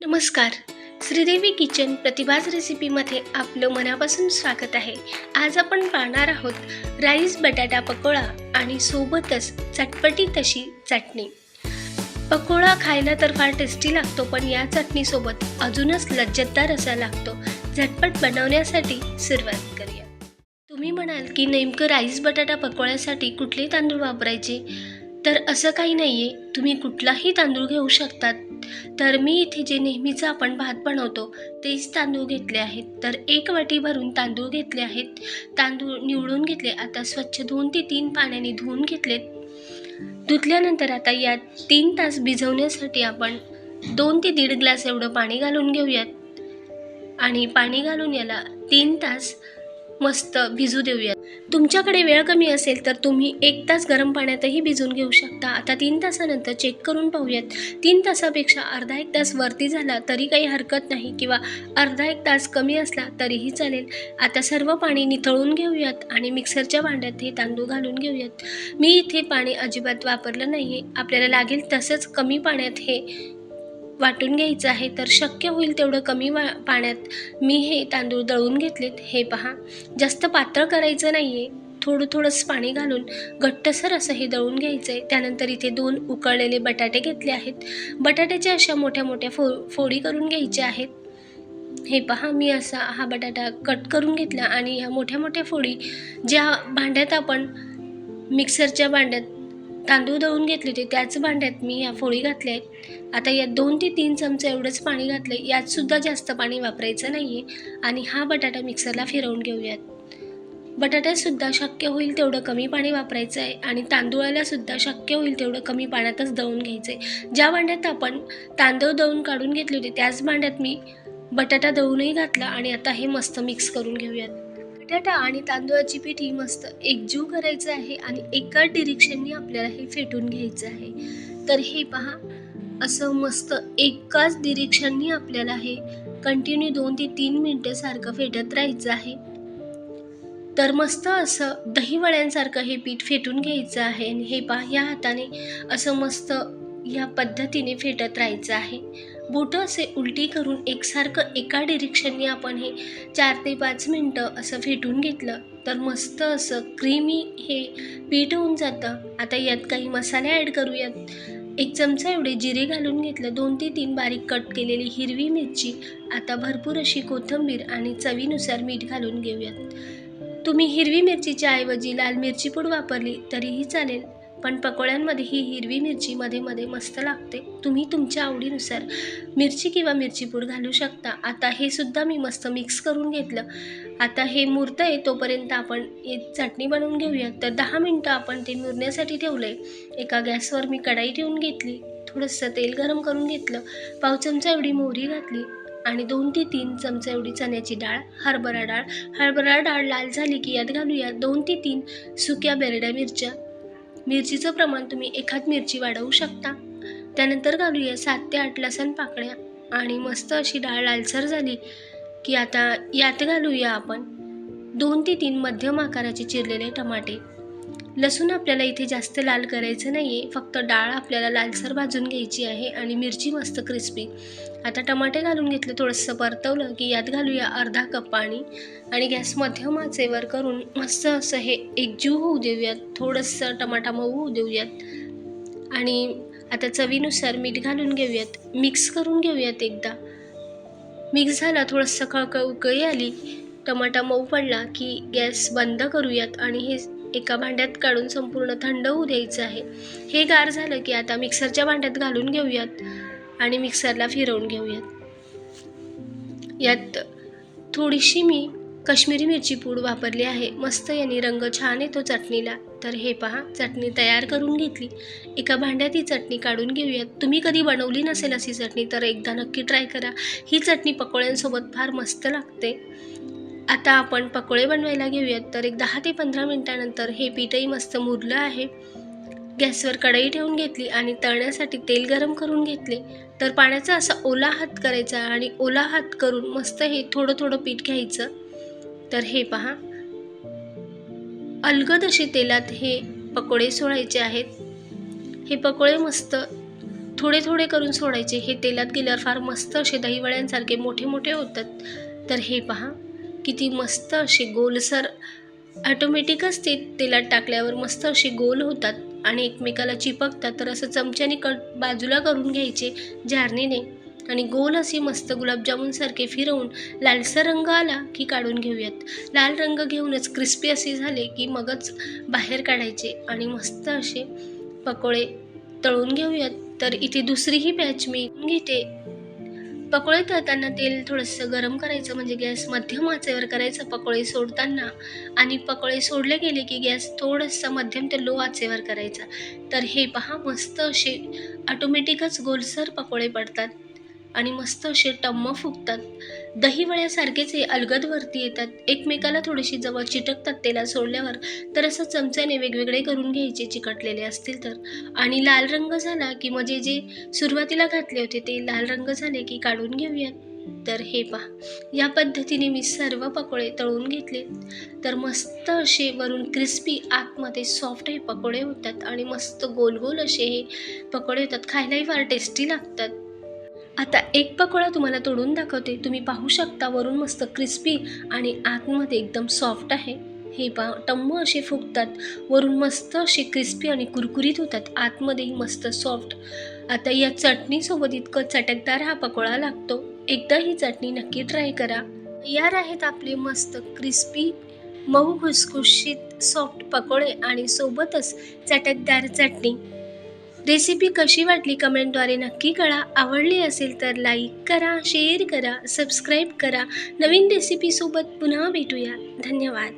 नमस्कार. श्रीदेवी किचन प्रतिभाज रेसिपीमध्ये आपलं मनापासून स्वागत आहे. आज आपण पाहणार आहोत राईस बटाटा पकोडा आणि सोबतच चटपटी तशी चटणी. पकोडा खायला तर फार टेस्टी लागतो पण या चटणीसोबत अजूनच लज्जतदार असा लागतो. झटपट बनवण्यासाठी सुरुवात करूया. तुम्ही म्हणाल की नेमकं राईस बटाटा पकोड्यासाठी कुठले तांदूळ वापरायचे? तर असं काही नाही आहे तुम्ही कुठलाही तांदूळ घेऊ शकतात. तर मी इथे जे नेहमीचं आपण भात बनवतो तेच तांदूळ घेतले आहेत. तर एक वाटी भरून तांदूळ घेतले आहेत. तांदूळ निवडून घेतले. आता स्वच्छ दोन ते तीन पाण्याने धुवून घेतलेत. धुतल्यानंतर आता यात तीन तास भिजवण्यासाठी आपण दोन ते दीड ग्लास एवढं पाणी घालून घेऊयात. आणि पाणी घालून याला तीन तास मस्त भिजू देऊयात. तुमच्याकडे वेळ कमी असेल तर तुम्ही एक तास गरम पाण्यातही भिजून घेऊ शकता. आता तीन तासानंतर चेक करून पाहूयात. तीन तासापेक्षा अर्धा एक तास वरती झाला तरी काही हरकत नाही किंवा अर्धा एक तास कमी असला तरीही चालेल. आता सर्व पाणी निथळून घेऊयात आणि मिक्सरच्या भांड्यात हे तांदूळ घालून घेऊयात. मी इथे पाणी अजिबात वापरलं नाही आहे आपल्याला लागेल तसंच कमी पाण्यात हे वाटून घ्यायचं आहे तर शक्य होईल तेवढं कमी वा पाण्यात मी हे तांदूळ दळून घेतलेत. हे पहा जास्त पातळ करायचं नाही आहे थोडं थोडंसं पाणी घालून घट्टसर असं हे दळून घ्यायचं आहे त्यानंतर इथे दोन उकळलेले बटाटे घेतले आहेत. बटाट्याच्या अशा मोठ्या मोठ्या फो फोडी करून घ्यायच्या आहेत. हे पहा मी असा हा बटाटा कट करून घेतला आणि ह्या मोठ्या मोठ्या फोडी ज्या भांड्यात आपण मिक्सरच्या भांड्यात तांदूळ दळून घेतले होते. त्याच भांड्यात मी या फोळी घातल्या आहेत. आता यात दोन ते तीन चमचे एवढंच पाणी घातलं आहे यातसुद्धा जास्त पाणी वापरायचं नाही आहे आणि हा बटाटा मिक्सरला फिरवून घेऊयात. बटाट्यातसुद्धा शक्य होईल तेवढं कमी पाणी वापरायचं आहे. आणि तांदूळालासुद्धा शक्य होईल तेवढं कमी पाण्यातच दळून घ्यायचं आहे ज्या भांड्यात आपण तांदूळ दळून काढून घेतले होते त्याच भांड्यात मी बटाटा दळूनही घातला. आणि आता हे मस्त मिक्स करून घेऊयात. बटाटा आणि तांदूळाची पिठी मस्त एकजीव करायचं आहे आणि एका डिरेक्शननी आपल्याला हे फेटून घ्यायचं आहे. तर हे पहा असं मस्त एकाच डिरेक्शननी आपल्याला हे कंटिन्यू दोन ते तीन मिनटं सारखं फेटत राहायचं आहे. तर मस्त असं दहीवड्यांसारखं हे पीठ फेटून घ्यायचं आहे आणि हे पहा या हाताने असं मस्त या पद्धतीने फेटत राहायचं आहे. बोटं असे उलटी करून एकसारखं एका डिरेक्शनने आपण हे चार ते पाच मिनटं असं फेटून घेतलं तर मस्त असं क्रीमी हे पीठ होऊन जातं. आता यात काही मसाले ॲड करूयात. एक चमचा एवढे जिरे घालून घेतलं. दोन ते तीन बारीक कट केलेली हिरवी मिरची आता भरपूर अशी कोथिंबीर आणि चवीनुसार मीठ घालून घेऊयात. तुम्ही हिरवी मिरचीच्या ऐवजी लाल मिरची पूड वापरली तरीही चालेल. पण पकोड्यांमध्ये ही हिरवी मिरची मध्ये मध्ये मस्त लागते. तुम्ही तुमच्या आवडीनुसार मिरची किंवा मिरची पूड घालू शकता. आता हे सुद्धा मी मस्त मिक्स करून घेतलं. आता हे मुरतं आहे तोपर्यंत आपण एक चटणी बनवून घेऊया. तर दहा मिनटं आपण ते मुरण्यासाठी ठेवलं आहे एका गॅसवर मी कढाई ठेवून घेतली. थोडंसं तेल गरम करून घेतलं. पाव चमचा एवढी मोहरी घातली आणि दोन ते तीन चमचा एवढी चण्याची डाळ हरभरा डाळ. हरभरा डाळ लाल झाली की यात घालूया दोन ते तीन सुक्या बेरड्या मिरच्या. मिरचीचं प्रमाण तुम्ही एखाद मिरची वाढवू शकता. त्यानंतर घालूया सात ते आठ लसण पाकळ्या. आणि मस्त अशी डाळ लालसर झाली की आता यात घालूया आपण दोन ते तीन मध्यम आकाराचे चिरलेले टमाटे. लसूण आपल्याला इथे जास्त लाल करायचं नाही आहे फक्त डाळ आपल्याला लालसर भाजून घ्यायची आहे आणि मिरची मस्त क्रिस्पी आता टमाटे घालून घेतलं थोडंसं परतवलं की यात घालूया अर्धा कप पाणी आणि गॅस मध्यम आचेवर करून मस्त असं हे एकजीव होऊ देऊयात थोडंसं टमाटा मऊ होऊ देऊयात. आणि आता चवीनुसार मीठ घालून घेऊयात मिक्स करून घेऊयात एकदा. मिक्स झाला थोडंसं कळकळ उकळी आली टमाटा मऊ पडला की गॅस बंद करूयात आणि हे एका भांड्यात काढून संपूर्ण थंड होऊ द्यायचं आहे. हे गार झालं की आता मिक्सरच्या भांड्यात घालून घेऊयात आणि मिक्सरला फिरवून घेऊयात. यात थोडीशी मी कश्मीरी मिरची पूड वापरली आहे. मस्त यांनी रंग छान येतो चटणीला. तर हे पहा चटणी तयार करून घेतली. एका भांड्यात ही चटणी काढून घेऊयात. तुम्ही कधी बनवली नसेल अशी चटणी तर एकदा नक्की ट्राय करा. ही चटणी पकोड्यांसोबत फार मस्त लागते. आता आपण पकोडे बनवायला घेऊयात. तर एक दहा ते पंधरा मिनटानंतर हे पीठही मस्त मुरलं आहे. गॅसवर कढई ठेवून घेतली आणि तळण्यासाठी तेल गरम करून घेतले. तर पाण्याचा असा ओला हात करायचा आणि ओला हात करून मस्त हे थोडं थोडं पीठ घ्यायचं. तर हे पहा. अलगद असे तेलात हे पकोडे सोडायचे आहेत. हे पकोडे मस्त थोडे थोडे करून सोडायचे. हे तेलात गेल्यावर फार मस्त असे दहीवड्यांसारखे मोठे मोठे होतात. तर हे पहा. किती मस्त असे गोलसर ॲटोमॅटिकच ते तेलात टाकल्यावर मस्त असे गोल होतात आणि एकमेकाला चिपकतात. तर असं चमच्याने कट बाजूला करून घ्यायचे झारणीने आणि गोल असे मस्त गुलाबजामुनसारखे फिरवून लालसा रंग आला की काढून घेऊयात. लाल रंग घेऊनच क्रिस्पी असे झाले की मगच बाहेर काढायचे आणि मस्त असे पकोडे तळून घेऊयात. तर इथे दुसरीही बॅच मी घेते. पकोळे तळताना तेल थोडंसं गरम करायचं म्हणजे गॅस मध्यम आचेवर करायचं पकोळे सोडताना. आणि पकोळे सोडले गेले की गॅस थोडंसं मध्यम ते लो आचेवर करायचा. तर हे पहा मस्त असे ऑटोमॅटिकच गोलसर पकोळे पडतात. आणि मस्त असे टम्म फुगतात. दहीवड्यासारखेच हे अलगदवरती येतात. एकमेकाला थोडीशी जवळ चिटकतात तेला सोडल्यावर तर असं चमच्याने वेगवेगळे करून घ्यायचे चिकटलेले असतील तर. आणि लाल रंग झाला की म्हणजे जे सुरुवातीला घातले होते ते लाल रंग झाले की काढून घेऊयात. तर हे पहा. या पद्धतीने मी सर्व पकोडे तळून घेतले. तर मस्त असे वरून क्रिस्पी आतमध्ये सॉफ्ट हे पकोडे होतात आणि मस्त गोल गोल असे हे पकोडे होतात. खायलाही फार टेस्टी लागतात. आता एक पकोडा तुम्हाला तोडून दाखवते. तुम्ही पाहू शकता वरून मस्त क्रिस्पी आणि आतमध्ये एकदम सॉफ्ट आहे. हे पा टम्म असे फुगतात. वरून मस्त असे क्रिस्पी आणि कुरकुरीत होतात. आतमध्येही मस्त सॉफ्ट आता या चटणीसोबत इतकं चटकदार हा पकोडा लागतो. एकदा ही चटणी नक्की ट्राय करा. तयार आहेत आपले मस्त क्रिस्पी मऊ खुसखुशीत सॉफ्ट पकोडे आणि सोबतच चटकदार चटणी. रेसिपी कशी वाटली कमेंटद्वारे नक्की कळा. आवडली असेल तर लाईक करा शेअर करा सबस्क्राईब करा. नवीन रेसिपीसोबत पुन्हा भेटूया. धन्यवाद.